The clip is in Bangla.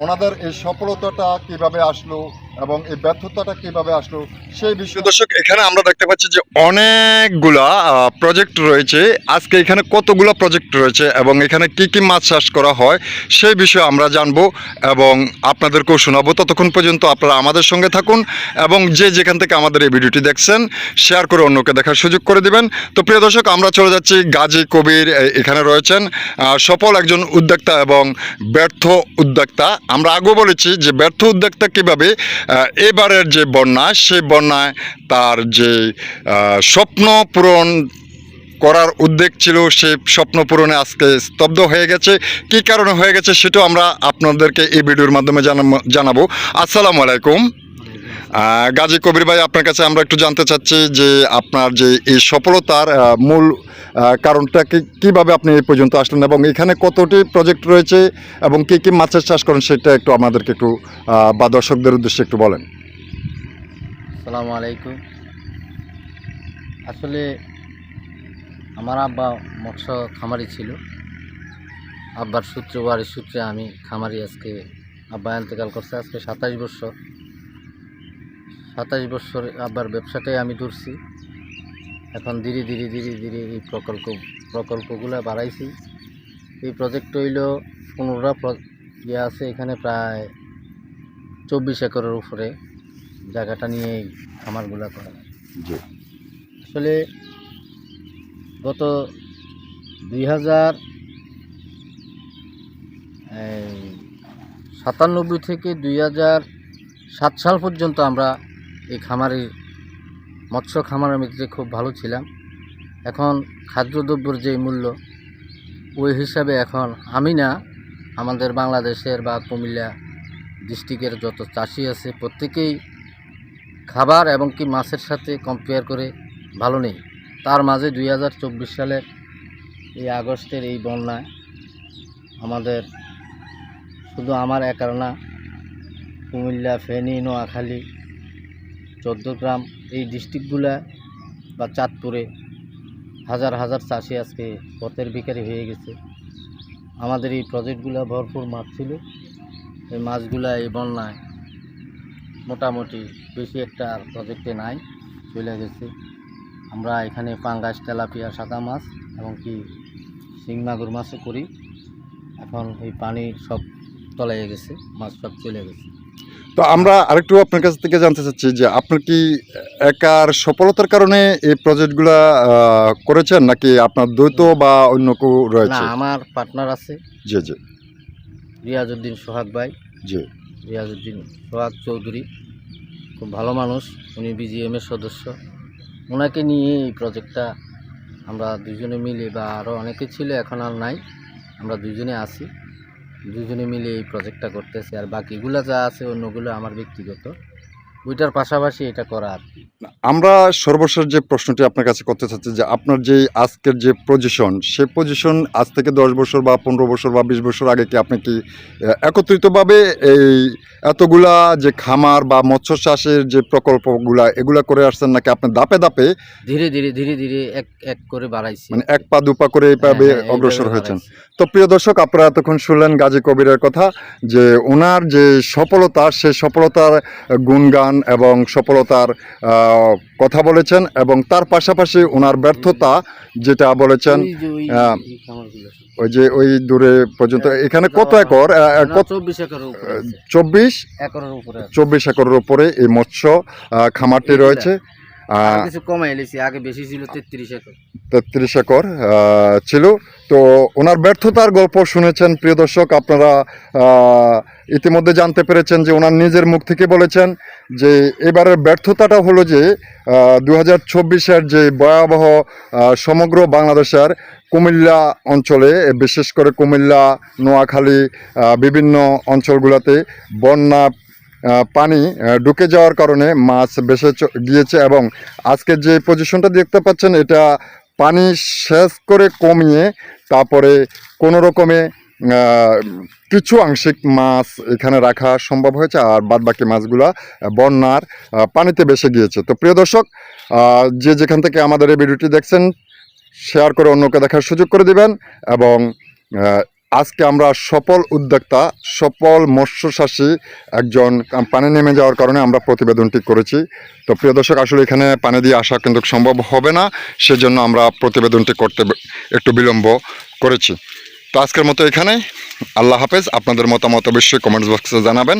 ওনাদের এই সফলতাটা কীভাবে আসলো? এবং এই ব্যর্থতাটা কীভাবে আসলো, সেই বিষয়ে দর্শক, এখানে আমরা দেখতে পাচ্ছি যে অনেকগুলা প্রজেক্ট রয়েছে। আজকে এখানে কতগুলো প্রজেক্ট রয়েছে এবং এখানে কি কি মাছ চাষ করা হয়, সেই বিষয়ে আমরা জানব এবং আপনাদেরকেও শোনাবো। ততক্ষণ পর্যন্ত আপনারা আমাদের সঙ্গে থাকুন এবং যে যেখান থেকে আমাদের এই ভিডিওটি দেখছেন শেয়ার করে অন্যকে দেখার সুযোগ করে দিবেন। তো প্রিয় দর্শক, আমরা চলে যাচ্ছি গাজী কবির এখানে রয়েছেন সফল একজন উদ্যোক্তা এবং ব্যর্থ উদ্যোক্তা। আমরা আগেও বলেছি যে ব্যর্থ উদ্যোক্তা কীভাবে এবারের যে বন্যা, সেই বন্যায় তার যে স্বপ্ন পূরণ করার উদ্যোগ ছিল সে স্বপ্ন পূরণে আজকে স্তব্ধ হয়ে গেছে। কি কারণে হয়ে গেছে সেটাও আমরা আপনাদেরকে এই ভিডিওর মাধ্যমে জানাব। আসসালামু আলাইকুম। গাজী কবির ভাই আপনার কাছে আমরা একটু জানতে চাচ্ছি যে আপনার যে এই সফলতার মূল আহ, কারণটা কি কীভাবে আপনি এই পর্যন্ত আসলেন এবং এখানে কতটি প্রজেক্ট রয়েছে এবং কী কী মাছের চাষ করেন সেটা একটু আমাদেরকে একটু বা দর্শকদের উদ্দেশ্যে একটু বলেন। আসসালামু আলাইকুম। আসলে আমার আব্বা মৎস্য খামারি ছিল। আব্বার সূত্রে বাড়ির সূত্রে আমি খামারি আজকে আব্বা এন্তেকাল করছে আজকে সাতাশ বছর। সাতাশ বছর আবার ব্যবসাটাই আমি ধরছি। এখন ধীরে ধীরে ধীরে ধীরে এই প্রকল্প প্রকল্পগুলো বাড়াইছি। এই প্রজেক্ট হইল পনেরোটা ইয়ে আছে এখানে প্রায় চব্বিশ একরের উপরে জায়গাটা নিয়ে এই খামারগুলো করা। জি। আসলে গত দুই হাজার সাতানব্বই থেকে দুই হাজার সাত সাল পর্যন্ত আমরা খামারে, মৎস্য খামারের মধ্যে খুব ভালো ছিলাম। এখন খাদ্যদ্রব্যর যে মূল্য, ওই হিসাবে এখন আমি না, আমাদের বাংলাদেশের বা কুমিল্লা ডিস্ট্রিক্টের যত চাষি আছে, প্রত্যেকেই খাবার এবং কি মাছের সাথে কম্পেয়ার করে ভালো নেই। তার মাঝে দুই হাজার চব্বিশ সালের এই আগস্টের এই বন্যায় আমাদের শুধু আমার একার না, কুমিল্লা, ফেনী, নোয়াখালী চোদ্দগ্রাম এই ডিস্ট্রিক্টগুলা বা চাঁদপুরে হাজার হাজার চাষি আজকে পথের ভিখারি হয়ে গেছে। আমাদের এই প্রজেক্টগুলো ভরপুর মাছ ছিল। এই মাছগুলা এই বন্যায় মোটামুটি বেশি একটা আর প্রজেক্টে নাই, চলে গেছে। আমরা এখানে পাঙ্গাস, তেলাপিয়া, সাদা মাছ এবং কি শিং মাগুর মাছও করি। এখন এই পানি সব তলাইয়ে গেছে, মাছ সব চলে গেছে। তো আমরা আরেকটু আপনার কাছ থেকে জানতে চাচ্ছি যে আপনার কি একার সফলতার কারণে এই প্রজেক্টগুলো করেছেন নাকি আপনার দ্বৈত বা অন্য কেউ না রয়েছে আমার পার্টনার আছে। জি জি। রিয়াজউদ্দিন সোহাগ ভাই। জি। রিয়াজউদ্দিন সোহাগ চৌধুরী খুব ভালো মানুষ। উনি বিজিএমের সদস্য। ওনাকে নিয়ে এই প্রজেক্টটা আমরা দুজনে মিলে বা আরও অনেকে ছিল এখন আর নাই। আমরা দুজনে আছি। দুজনে মিলে এই প্রজেক্টটা করতেছি আর বাকিগুলো যা আছে অন্যগুলো আমার ব্যক্তিগত। ওইটার পাশাপাশি এটা করা আর কি। আমরা সর্বশেষ যে প্রশ্নটি আপনার কাছে করতে চাচ্ছি যে আপনার যে আজকের যে পজিশন সে পজিশন আজ থেকে দশ বছর বা পনেরো বছর বা বিশ বছর আগে কি আপনি কি একত্রিতভাবে এই এতগুলা যে খামার বা মৎস্য চাষের যে প্রকল্পগুলা এগুলা করে আসছেন নাকি আপনি দাপে দাপে ধীরে ধীরে ধীরে ধীরে এক এক করে বাড়াইছি। মানে এক পা দুপা করে এইভাবে হ্যাঁ, হ্যাঁ, অগ্রসর হয়েছেন। তো প্রিয় দর্শক আপনারা এতক্ষণ শুনলেন গাজী কবিরের কথা যে ওনার যে সফলতা সে সফলতার গুণগান এবং সফলতার কথা বলেছেন এবং তার পাশাপাশি ওনার ব্যর্থতা যেটা বলেছেন ওই যে ওই- দূরে পর্যন্ত এখানে কত একর চব্বিশ একরের উপরে আছে। চব্বিশ? একরের উপরে এই মৎস্য খামারটি রয়েছে। কিছু কমাই আগে বেশি ছিল তেত্রিশ একর। তেত্রিশ একর ছিল। তো ওনার ব্যর্থতার গল্প শুনেছেন, প্রিয় দর্শক, আপনারা ইতিমধ্যে জানতে পেরেছেন যে ওনার নিজের মুখ থেকে বলেছেন যে এবারের ব্যর্থতাটা হলো যে দু হাজার যে ভয়াবহ সমগ্র বাংলাদেশের কুমিল্লা অঞ্চলে, বিশেষ করে কুমিল্লা, নোয়াখালী বিভিন্ন অঞ্চলগুলোতে বন্যা পানি ঢুকে যাওয়ার কারণে মাছ বেসে গিয়েছে এবং আজকে যে পজিশনটা দেখতে পাচ্ছেন, এটা পানি সেচ করে কমিয়ে তারপরে কোনো রকমে কিছু আংশিক মাছ এখানে রাখা সম্ভব হয়েছে আর বাদবাকি মাছগুলা বন্যার পানিতে বেসে গিয়েছে। তো প্রিয় দর্শক যে যেখান থেকে আমাদের এই ভিডিওটি দেখছেন শেয়ার করে অন্যকে দেখার সুযোগ করে দিবেন এবং আজকে আমরা সফল উদ্যোক্তা, সফল মৎস্যশাসী একজন পানি নেমে যাওয়ার কারণে আমরা প্রতিবেদনটি করেছি। তো প্রিয় দর্শক, আসলে এখানে পানি দিয়ে আসা কিন্তু সম্ভব হবে না, সেজন্য আমরা প্রতিবেদনটি করতে একটু বিলম্ব করেছি। তো আজকের মতো এখানে আল্লাহ হাফেজ, আপনাদের মতামত অবশ্যই কমেন্টস বক্সে জানাবেন।